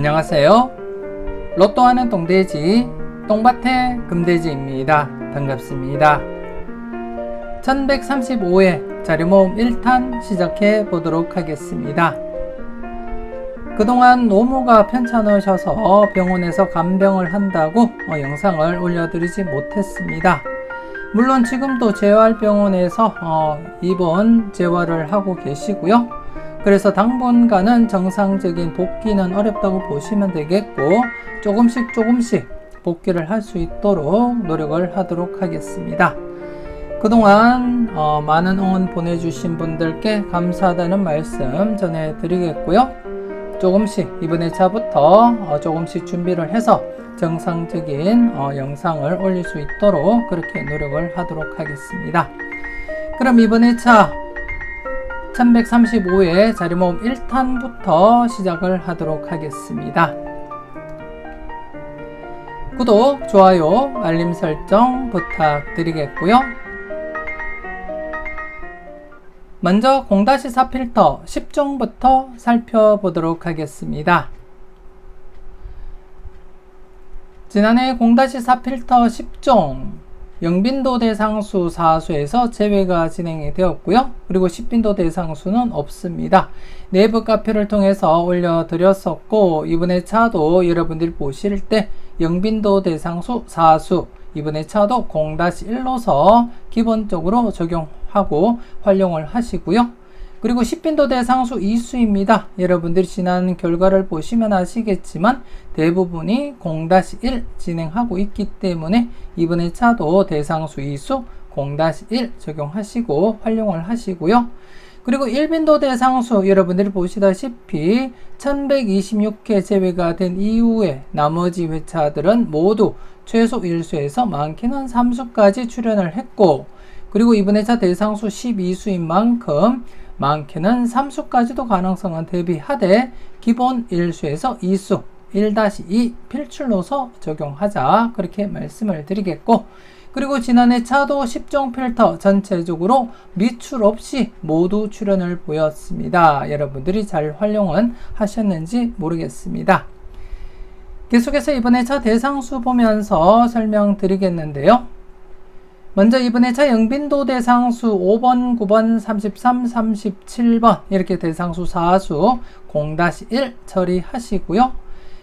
안녕하세요. 로또하는 똥돼지, 똥밭의 금돼지입니다. 반갑습니다. 1135회 자료모음 1탄 시작해 보도록 하겠습니다. 그동안 노무가 편찮으셔서 병원에서 간병을 한다고 어, 영상을 올려드리지 못했습니다. 물론 지금도 재활병원에서 어, 입원 재활을 하고 계시고요. 그래서 당분간은 정상적인 복귀는 어렵다고 보시면 되겠고 조금씩 조금씩 복귀를 할 수 있도록 노력을 하도록 하겠습니다. 그동안 어, 많은 응원 보내주신 분들께 감사하다는 말씀 전해드리겠고요. 조금씩 이번 회차부터 어, 조금씩 준비를 해서 정상적인 어, 영상을 올릴 수 있도록 그렇게 노력을 하도록 하겠습니다. 그럼 이번 회차 1135회 자리모음 1탄부터 시작을 하도록 하겠습니다. 구독, 좋아요, 알림 설정 부탁드리겠고요. 먼저 0-4 필터 10종부터 살펴보도록 하겠습니다. 지난해 0-4 필터 10종 영빈도 대상수 4수에서 제외가 진행이 되었고요. 그리고 10빈도 대상수는 없습니다. 내부 카페를 통해서 올려드렸었고 이번에 차도 여러분들이 보실 때 영빈도 대상수 4수 이번에 차도 0-1로서 기본적으로 적용하고 활용을 하시고요. 그리고 10빈도 대상수 2수입니다. 여러분들이 지난 결과를 보시면 아시겠지만 대부분이 0-1 진행하고 있기 때문에 이번에 차도 대상수 2수 0-1 적용하시고 활용을 하시고요. 그리고 1빈도 대상수 여러분들이 보시다시피 1126회 제외가 된 이후에 나머지 회차들은 모두 최소 1수에서 많게는 3수까지 출연을 했고 그리고 이번에 차 대상수 12수인 만큼 많게는 3수까지도 가능성은 대비하되 기본 1수에서 2수 1-2 필출로서 적용하자 그렇게 말씀을 드리겠고 그리고 지난해 차도 10종 필터 전체적으로 미출 없이 모두 출연을 보였습니다. 여러분들이 잘 활용은 하셨는지 모르겠습니다. 계속해서 이번에 차 대상수 보면서 설명드리겠는데요. 먼저 이번에 차 영빈도 대상수 5번, 9번, 33, 37번 이렇게 대상수 4수 0-1 처리하시고요.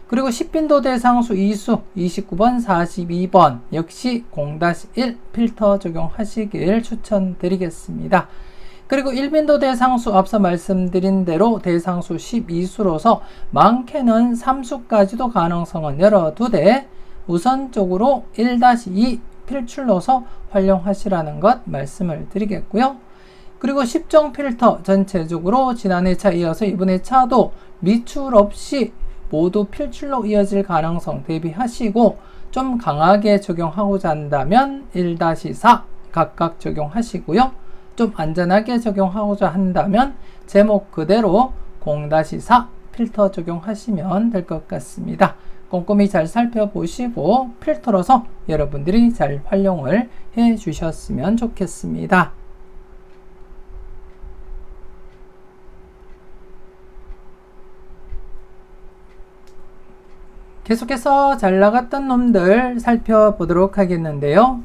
그리고 10빈도 대상수 2수 29번, 42번 역시 0-1 필터 적용하시길 추천드리겠습니다. 그리고 1빈도 대상수 앞서 말씀드린 대로 대상수 12수로서 많게는 3수까지도 가능성은 열어두되 우선적으로 1-2 필출로서 활용하시라는 것 말씀을 드리겠고요. 그리고 10종 필터 전체적으로 지난 해 차 이어서 이번에 차도 미출 없이 모두 필출로 이어질 가능성 대비하시고 좀 강하게 적용하고자 한다면 1-4 각각 적용하시고요. 좀 안전하게 적용하고자 한다면 제목 그대로 0-4 필터 적용하시면 될 것 같습니다. 꼼꼼히 잘 살펴보시고 필터로서 여러분들이 잘 활용을 해 주셨으면 좋겠습니다. 계속해서 잘 나갔던 놈들 살펴보도록 하겠는데요.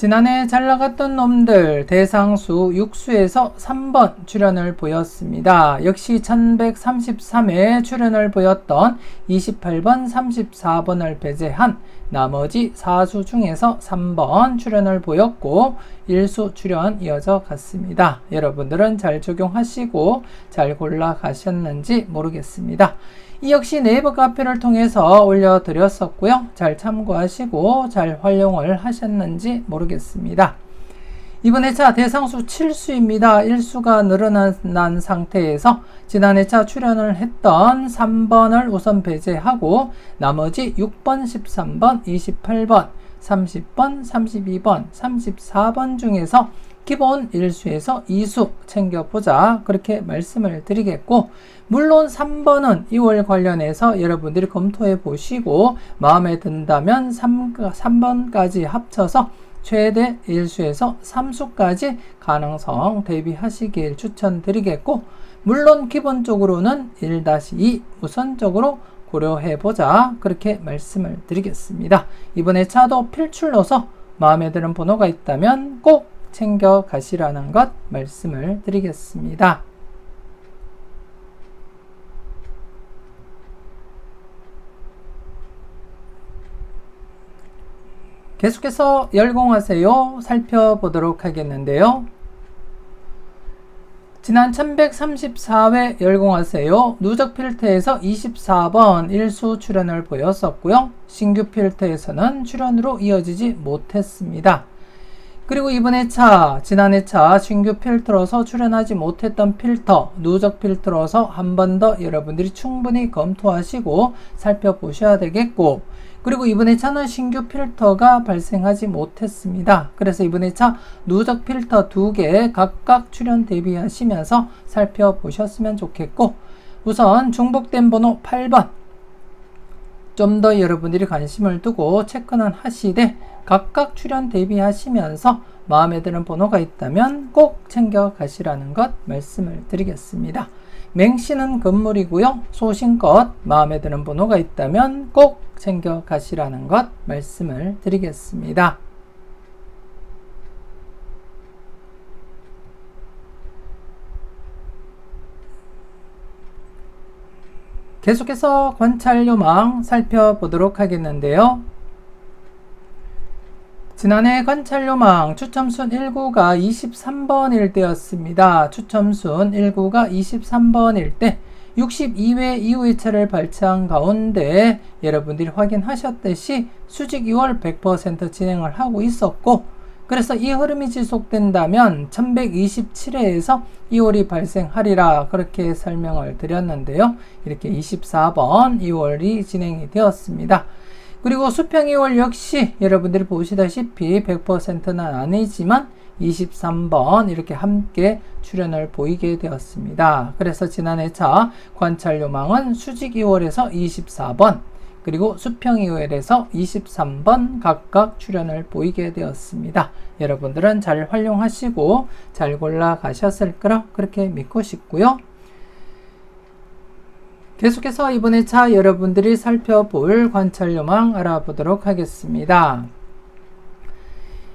지난해 잘 나갔던 놈들 대상수 6수에서 3번 출연을 보였습니다. 역시 1133회 출연을 보였던 28번, 34번을 배제한 나머지 4수 중에서 3번 출연을 보였고 1수 출연 이어져 갔습니다. 여러분들은 잘 적용하시고 잘 골라 가셨는지 모르겠습니다. 이 역시 네이버 카페를 통해서 올려드렸었고요. 잘 참고하시고 잘 활용을 하셨는지 모르겠습니다. 이번 회차 대상수 7수입니다. 1수가 늘어난 상태에서 지난 회차 출연을 했던 3번을 우선 배제하고 나머지 6번, 13번, 28번, 30번, 32번, 34번 중에서 기본 1수에서 2수 챙겨보자. 그렇게 말씀을 드리겠고, 물론 3번은 2월 관련해서 여러분들이 검토해 보시고, 마음에 든다면 3, 3번까지 합쳐서 최대 1수에서 3수까지 가능성 대비하시길 추천드리겠고 물론 기본적으로는 1-2 우선적으로 고려해보자 그렇게 말씀을 드리겠습니다. 이번에 차도 필출로서 마음에 드는 번호가 있다면 꼭 챙겨 가시라는 것 말씀을 드리겠습니다. 계속해서 열공하세요 살펴보도록 하겠는데요. 지난 1134회 열공하세요 누적 필터에서 24번 일수 출연을 보였었고요. 신규 필터에서는 출연으로 이어지지 못했습니다. 그리고 이번 회차, 지난 회차 신규 필터로서 출연하지 못했던 필터, 누적 필터로서 한 번 더 여러분들이 충분히 검토하시고 살펴보셔야 되겠고, 그리고 이번에 차는 신규 필터가 발생하지 못했습니다. 그래서 이번에 차 누적 필터 두 개 각각 출연 대비하시면서 살펴보셨으면 좋겠고 우선 중복된 번호 8번 좀 더 여러분들이 관심을 두고 체크는 하시되 각각 출연 대비하시면서 마음에 드는 번호가 있다면 꼭 챙겨 가시라는 것 말씀을 드리겠습니다. 맹신은 건물이고요. 소신껏 마음에 드는 번호가 있다면 꼭 챙겨 가시라는 것 말씀을 드리겠습니다. 계속해서 관찰 요망 살펴보도록 하겠는데요. 지난해 관찰 요망 추첨순 1구가 23번일 때였습니다. 추첨순 1구가 23번일 때 62회 이후의 차를 발췌한 가운데 여러분들이 확인하셨듯이 수직 2월 100% 진행을 하고 있었고 그래서 이 흐름이 지속된다면 1127회에서 2월이 발생하리라 그렇게 설명을 드렸는데요. 이렇게 24번 2월이 진행이 되었습니다. 그리고 수평 2월 역시 여러분들이 보시다시피 100%는 아니지만 23번 이렇게 함께 출연을 보이게 되었습니다. 그래서 지난해 차 관찰 요망은 수직 2월에서 24번 그리고 수평 2월에서 23번 각각 출연을 보이게 되었습니다. 여러분들은 잘 활용하시고 잘 골라 가셨을 거라 그렇게 믿고 싶고요. 계속해서 이번 에 차 여러분들이 살펴볼 관찰 요망 알아보도록 하겠습니다.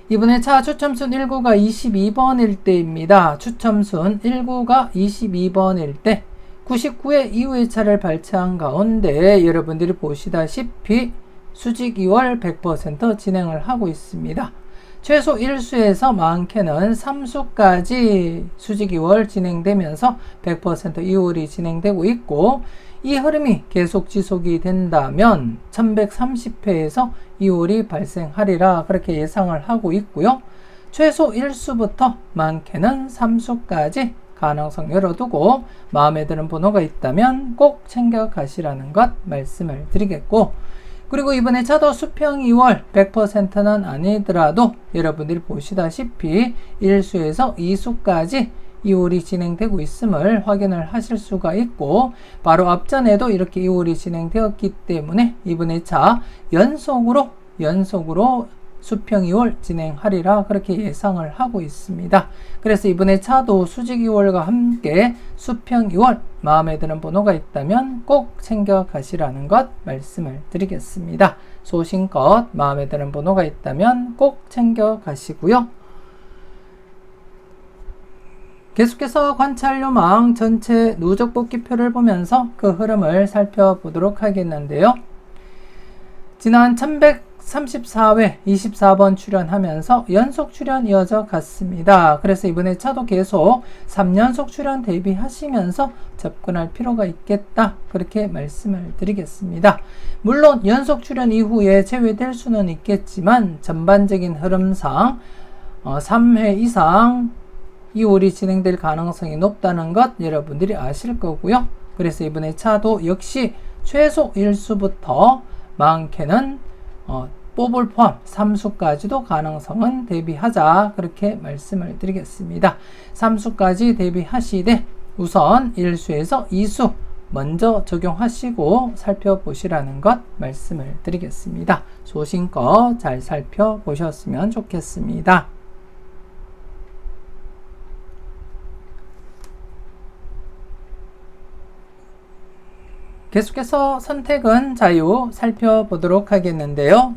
이번에 차 추첨순 1구가 22번일 때입니다. 추첨순 1구가 22번일 때 99회 이후의 차를 발췌한 가운데 여러분들이 보시다시피 수직 2월 100% 진행을 하고 있습니다. 최소 1수에서 많게는 3수까지 수직 2월 진행되면서 100% 2월이 진행되고 있고 이 흐름이 계속 지속이 된다면 1130회에서 2월이 발생하리라 그렇게 예상을 하고 있고요. 최소 1수부터 많게는 3수까지 가능성 열어두고 마음에 드는 번호가 있다면 꼭 챙겨 가시라는 것 말씀을 드리겠고 그리고 이번에 차도 수평 2월 100%는 아니더라도 여러분들이 보시다시피 1수에서 2수까지 이월이 진행되고 있음을 확인을 하실 수가 있고 바로 앞전에도 이렇게 이월이 진행되었기 때문에 이번에 차 연속으로 연속으로 수평 2월 진행하리라 그렇게 예상을 하고 있습니다. 그래서 이번에 차도 수직 2월과 함께 수평 2월 마음에 드는 번호가 있다면 꼭 챙겨 가시라는 것 말씀을 드리겠습니다. 소신껏 마음에 드는 번호가 있다면 꼭 챙겨 가시고요. 계속해서 관찰요망 전체 누적 뽑기표를 보면서 그 흐름을 살펴보도록 하겠는데요. 지난 1134회 24번 출연하면서 연속 출연 이어져 갔습니다. 그래서 이번에 차도 계속 3연속 출연 대비하시면서 접근할 필요가 있겠다. 그렇게 말씀을 드리겠습니다. 물론 연속 출연 이후에 제외될 수는 있겠지만 전반적인 흐름상 3회 어, 이상 이월이 진행될 가능성이 높다는 것 여러분들이 아실 거고요. 그래서 이번에 차도 역시 최소 1수부터 많게는 어, 뽑을 포함 3수까지도 가능성은 대비하자 그렇게 말씀을 드리겠습니다. 3수까지 대비하시되 우선 1수에서 2수 먼저 적용하시고 살펴보시라는 것 말씀을 드리겠습니다. 소신껏 잘 살펴보셨으면 좋겠습니다. 계속해서 선택은 자유 살펴보도록 하겠는데요.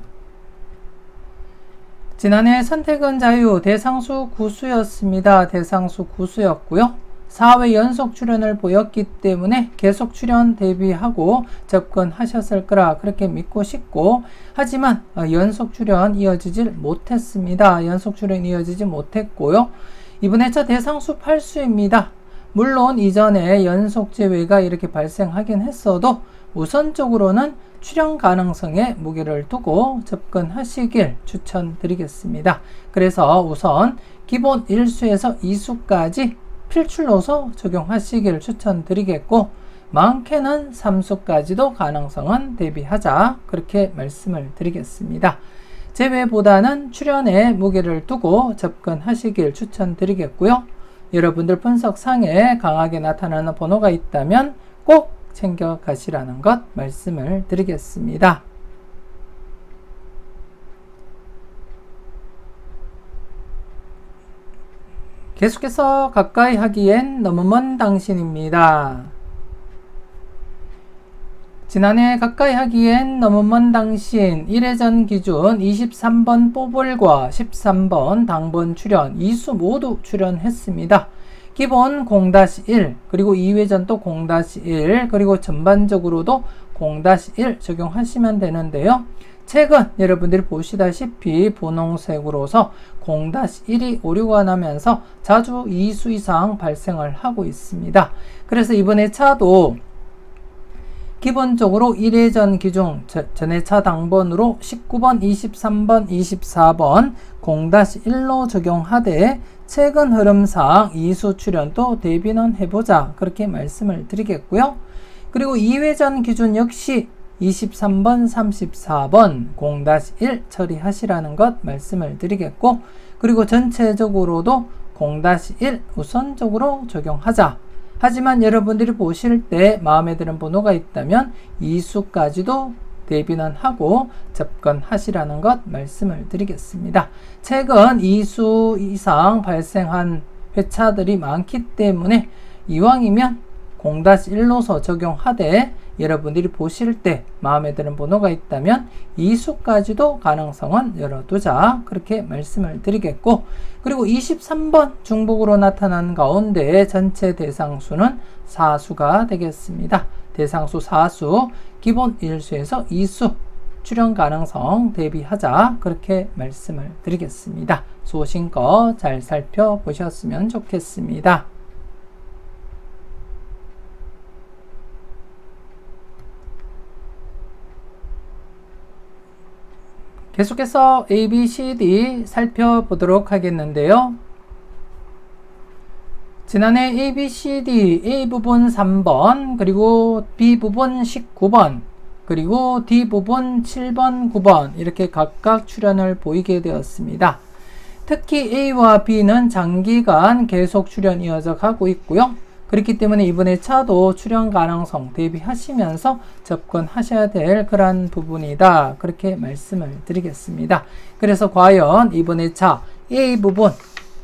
지난해 선택은 자유 대상수 구수였습니다. 대상수 구수였고요. 4회 연속 출연을 보였기 때문에 계속 출연 대비하고 접근하셨을 거라 그렇게 믿고 싶고 하지만 어, 연속 출연 이어지질 못했습니다. 연속 출연 이어지지 못했고요. 이번 회차 대상수 8수입니다. 물론 이전에 연속 제외가 이렇게 발생하긴 했어도 우선적으로는 출연 가능성에 무게를 두고 접근하시길 추천드리겠습니다. 그래서 우선 기본 1수에서 2수까지 필출로서 적용하시길 추천드리겠고 많게는 3수까지도 가능성은 대비하자 그렇게 말씀을 드리겠습니다. 제외보다는 출연에 무게를 두고 접근하시길 추천드리겠고요. 여러분들 분석상에 강하게 나타나는 번호가 있다면 꼭 챙겨 가시라는 것 말씀을 드리겠습니다. 계속해서 가까이 하기엔 너무 먼 당신입니다. 지난해 가까이 하기엔 너무 먼 당신 1회전 기준 23번 뽀볼과 13번 당번 출연 2수 모두 출연했습니다. 기본 0-1 그리고 2회전 또 0-1 그리고 전반적으로도 0-1 적용하시면 되는데요. 최근 여러분들이 보시다시피 분홍색으로서 0-1이 오류가 나면서 자주 2수 이상 발생을 하고 있습니다. 그래서 이번에 차도 기본적으로 1회전 기준 전회차 당번으로 19번, 23번, 24번 0-1로 적용하되 최근 흐름상 2수 출연도 대비는 해보자 그렇게 말씀을 드리겠고요. 그리고 2회전 기준 역시 23번, 34번 0-1 처리하시라는 것 말씀을 드리겠고 그리고 전체적으로도 0-1 우선적으로 적용하자. 하지만 여러분들이 보실 때 마음에 드는 번호가 있다면 이 수까지도 대비는 하고 접근하시라는 것 말씀을 드리겠습니다. 최근 이수 이상 발생한 회차들이 많기 때문에 이왕이면 0-1로서 적용하되 여러분들이 보실 때 마음에 드는 번호가 있다면 이 수까지도 가능성은 열어두자 그렇게 말씀을 드리겠고 그리고 23번 중복으로 나타난 가운데 전체 대상수는 4수가 되겠습니다. 대상수 4수 기본 1수에서 2수 출현 가능성 대비하자 그렇게 말씀을 드리겠습니다. 소신껏 잘 살펴보셨으면 좋겠습니다. 계속해서 A, B, C, D 살펴보도록 하겠는데요. 지난해 A, B, C, D, A 부분 3번, 그리고 B 부분 19번, 그리고 D 부분 7번, 9번 이렇게 각각 출연을 보이게 되었습니다. 특히 A와 B는 장기간 계속 출연 이어져 가고 있고요. 그렇기 때문에 이번에 차도 출연 가능성 대비하시면서 접근하셔야 될 그런 부분이다. 그렇게 말씀을 드리겠습니다. 그래서 과연 이번에 차 A 부분,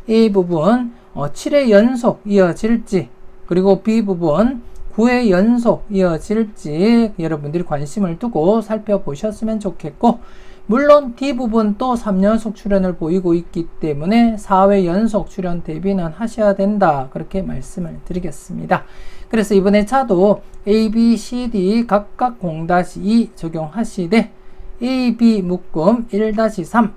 A 부분 어, 7회 연속 이어질지 그리고 B 부분 9회 연속 이어질지 여러분들이 관심을 두고 살펴보셨으면 좋겠고 물론 D부분 또 3연속 출연을 보이고 있기 때문에 4회 연속 출연 대비는 하셔야 된다. 그렇게 말씀을 드리겠습니다. 그래서 이번에 차도 A, B, C, D 각각 0-2 적용하시되 A, B 묶음 1-3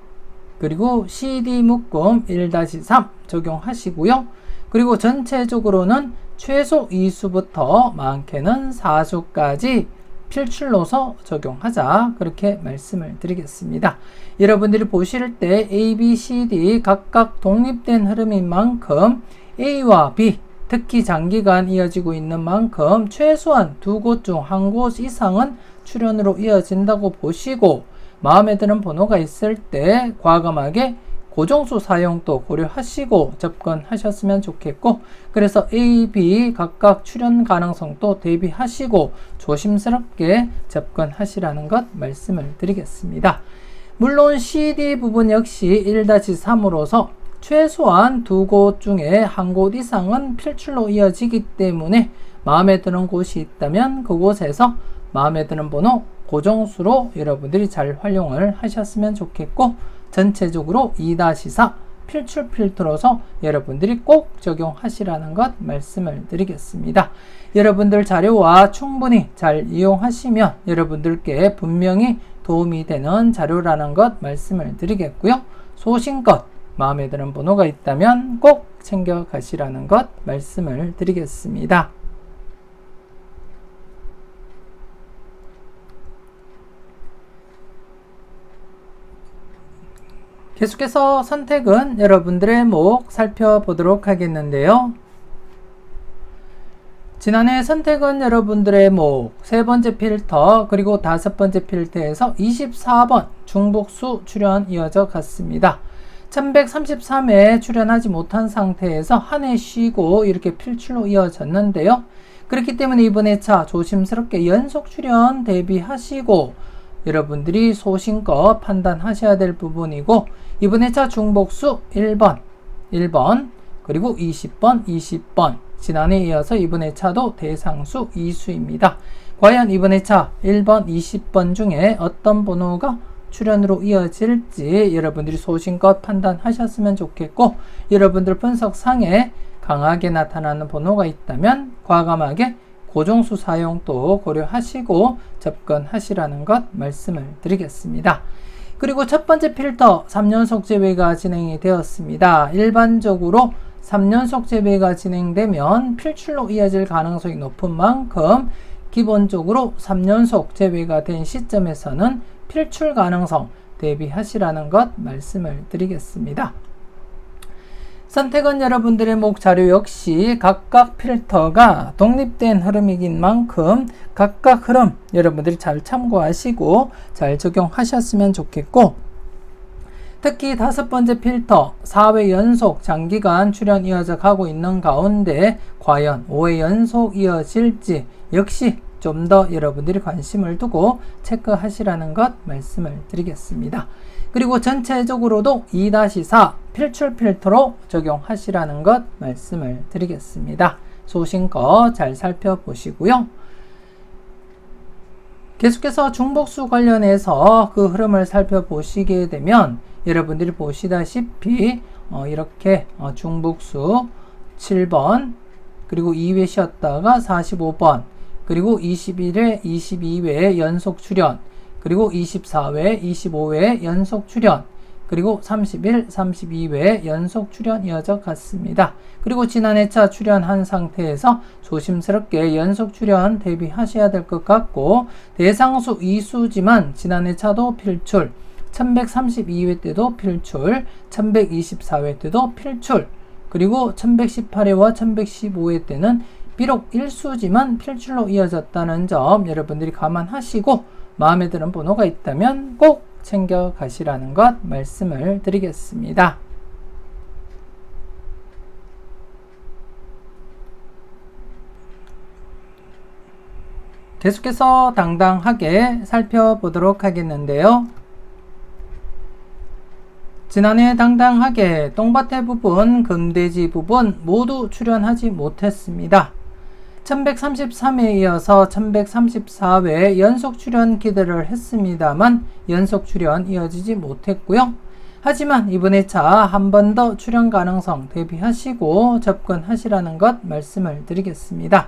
그리고 C, D 묶음 1-3 적용하시고요. 그리고 전체적으로는 최소 2수부터 많게는 4수까지 필출로서 적용하자 그렇게 말씀을 드리겠습니다. 여러분들이 보실 때 A, B, C, D 각각 독립된 흐름인 만큼 A와 B 특히 장기간 이어지고 있는 만큼 최소한 두 곳 중 한 곳 이상은 출연으로 이어진다고 보시고 마음에 드는 번호가 있을 때 과감하게 고정수 사용도 고려하시고 접근하셨으면 좋겠고 그래서 A, B 각각 출연 가능성도 대비하시고 조심스럽게 접근하시라는 것 말씀을 드리겠습니다. 물론 CD 부분 역시 1-3으로서 최소한 두 곳 중에 한 곳 이상은 필출로 이어지기 때문에 마음에 드는 곳이 있다면 그곳에서 마음에 드는 번호 고정수로 여러분들이 잘 활용을 하셨으면 좋겠고 전체적으로 2-4 필출 필터로서 여러분들이 꼭 적용하시라는 것 말씀을 드리겠습니다. 여러분들 자료와 충분히 잘 이용하시면 여러분들께 분명히 도움이 되는 자료라는 것 말씀을 드리겠고요. 소신껏 마음에 드는 번호가 있다면 꼭 챙겨 가시라는 것 말씀을 드리겠습니다. 계속해서 선택은 여러분들의 목 살펴보도록 하겠는데요. 지난해 선택은 여러분들의 목, 세 번째 필터, 그리고 다섯 번째 필터에서 24번 중복수 출연 이어져 갔습니다. 1133회 출연하지 못한 상태에서 한 해 쉬고 이렇게 필출로 이어졌는데요. 그렇기 때문에 이번 회차 조심스럽게 연속 출연 대비하시고 여러분들이 소신껏 판단하셔야 될 부분이고 이번 회차 중복수 1번, 1번, 그리고 20번, 20번. 지난해에 이어서 이번 회차도 대상수 2수입니다. 과연 이번 회차 1번, 20번 중에 어떤 번호가 출연으로 이어질지 여러분들이 소신껏 판단하셨으면 좋겠고 여러분들 분석상에 강하게 나타나는 번호가 있다면 과감하게 고정수 사용도 고려하시고 접근하시라는 것 말씀을 드리겠습니다. 그리고 첫 번째 필터 3연속 제외가 진행이 되었습니다. 일반적으로 3연속 제외가 진행되면 필출로 이어질 가능성이 높은 만큼 기본적으로 3연속 제외가 된 시점에서는 필출 가능성 대비하시라는 것 말씀을 드리겠습니다. 선택은 여러분들의 목 자료 역시 각각 필터가 독립된 흐름이긴 만큼 각각 흐름 여러분들이 잘 참고하시고 잘 적용하셨으면 좋겠고 특히 다섯 번째 필터 4회 연속 장기간 출연 이어져 가고 있는 가운데 과연 5회 연속 이어질지 역시 좀 더 여러분들이 관심을 두고 체크하시라는 것 말씀을 드리겠습니다. 그리고 전체적으로도 2-4 필출 필터로 적용하시라는 것 말씀을 드리겠습니다. 소신껏 잘 살펴보시고요. 계속해서 중복수 관련해서 그 흐름을 살펴보시게 되면 여러분들이 보시다시피 어 이렇게 어 중복수 7번 그리고 2회 쉬었다가 45번 그리고 21회 22회 연속 출연 그리고 24회, 25회 연속 출연, 그리고 31, 32회 연속 출연 이어져 갔습니다. 그리고 지난 해차 출연한 상태에서 조심스럽게 연속 출연 대비하셔야 될 것 같고 대상수 2수지만 지난 해차도 필출, 1132회 때도 필출, 1124회 때도 필출, 그리고 1118회와 1115회 때는 비록 1수지만 필출로 이어졌다는 점 여러분들이 감안하시고 마음에 드는 번호가 있다면 꼭 챙겨 가시라는 것 말씀을 드리겠습니다. 계속해서 당당하게 살펴보도록 하겠는데요. 지난해 당당하게 똥밭의 부분, 금돼지 부분 모두 출연하지 못했습니다. 1133회에 이어서 1134회 연속 출연 기대를 했습니다만 연속 출연 이어지지 못했고요. 하지만 이번 회차 한 번 더 출연 가능성 대비하시고 접근하시라는 것 말씀을 드리겠습니다.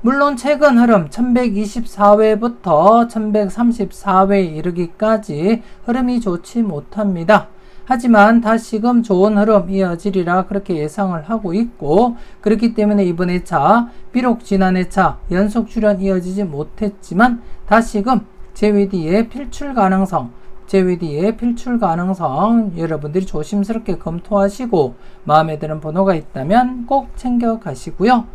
물론 최근 흐름 1124회부터 1134회에 이르기까지 흐름이 좋지 못합니다. 하지만 다시금 좋은 흐름 이어지리라 그렇게 예상을 하고 있고 그렇기 때문에 이번 회차 비록 지난 회차 연속 출연 이어지지 못했지만 다시금 뒤에 필출 가능성 뒤에 필출 가능성 여러분들이 조심스럽게 검토하시고 마음에 드는 번호가 있다면 꼭 챙겨 가시고요.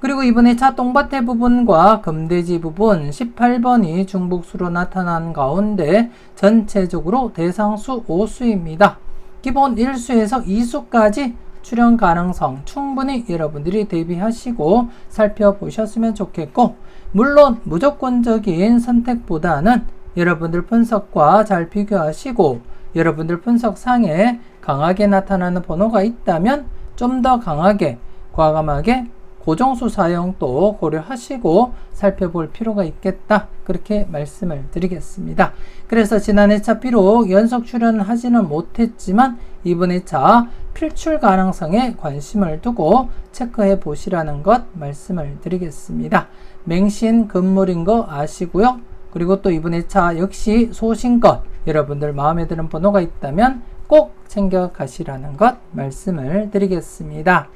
그리고 이번에 차 똥밭의 부분과 금돼지 부분 18번이 중복수로 나타난 가운데 전체적으로 대상수 5수입니다. 기본 1수에서 2수까지 출연 가능성 충분히 여러분들이 대비하시고 살펴보셨으면 좋겠고 물론 무조건적인 선택보다는 여러분들 분석과 잘 비교하시고 여러분들 분석상에 강하게 나타나는 번호가 있다면 좀 더 강하게 과감하게 고정수 사용도 고려하시고 살펴볼 필요가 있겠다. 그렇게 말씀을 드리겠습니다. 그래서 지난 회차 비록 연속 출연을 하지는 못했지만 이번 회차 필출 가능성에 관심을 두고 체크해 보시라는 것 말씀을 드리겠습니다. 맹신 금물인 거 아시고요. 그리고 또 이번 회차 역시 소신것 여러분들 마음에 드는 번호가 있다면 꼭 챙겨 가시라는 것 말씀을 드리겠습니다.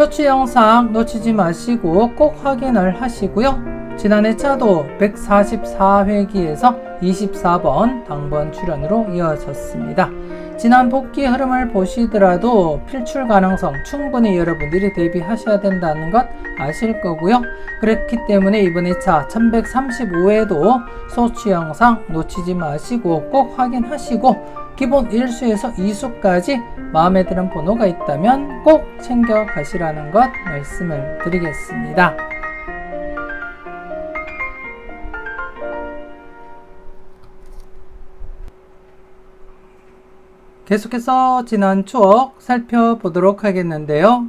쇼츠 영상 놓치지 마시고 꼭 확인을 하시고요. 지난 회차도 144회기에서 24번 당번 출연으로 이어졌습니다. 지난 복귀 흐름을 보시더라도 필출 가능성 충분히 여러분들이 대비하셔야 된다는 것 아실 거고요. 그렇기 때문에 이번 회차 1135회도 소치 영상 놓치지 마시고 꼭 확인하시고 기본 1수에서 2수까지 마음에 드는 번호가 있다면 꼭 챙겨 가시라는 것 말씀을 드리겠습니다. 계속해서 지난 추억 살펴보도록 하겠는데요.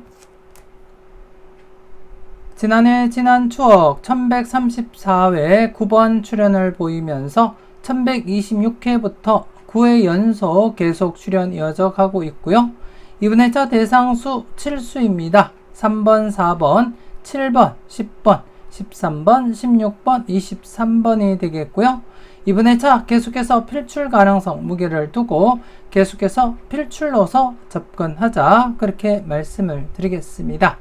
지난해 지난 추억 1134회 9번 출연을 보이면서 1126회부터 9회 연속 계속 출연 가고 있고요. 이번 회차 대상수 7수입니다. 3번, 4번, 7번, 10번, 13번, 16번, 23번이 되겠고요. 이번 회차 계속해서 필출 가능성 무게를 두고 계속해서 필출로서 접근하자 그렇게 말씀을 드리겠습니다.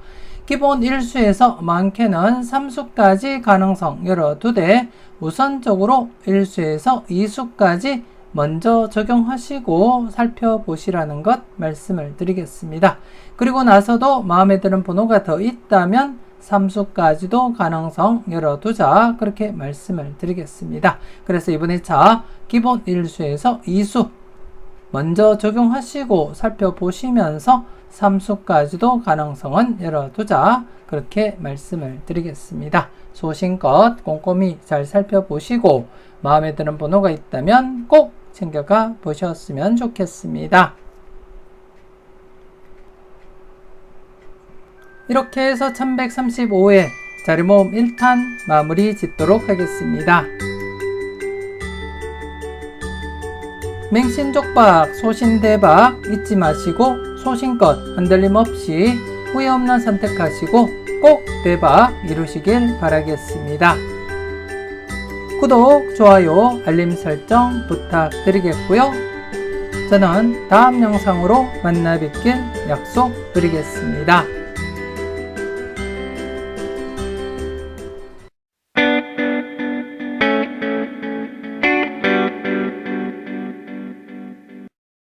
기본 1수에서 많게는 3수까지 가능성 열어두되 우선적으로 1수에서 2수까지 먼저 적용하시고 살펴보시라는 것 말씀을 드리겠습니다. 그리고 나서도 마음에 드는 번호가 더 있다면 3수까지도 가능성 열어두자 그렇게 말씀을 드리겠습니다. 그래서 이번에 자 기본 1수에서 2수 먼저 적용하시고 살펴보시면서 3수까지도 가능성은 열어두자 그렇게 말씀을 드리겠습니다. 소신껏 꼼꼼히 잘 살펴보시고 마음에 드는 번호가 있다면 꼭 챙겨가 보셨으면 좋겠습니다. 이렇게 해서 1135회 자리모음 1탄 마무리 짓도록 하겠습니다. 맹신족박, 소신대박 잊지 마시고 소신껏 흔들림 없이 후회 없는 선택하시고 꼭 대박 이루시길 바라겠습니다. 구독, 좋아요, 알림 설정 부탁드리겠고요. 저는 다음 영상으로 만나 뵙길 약속드리겠습니다.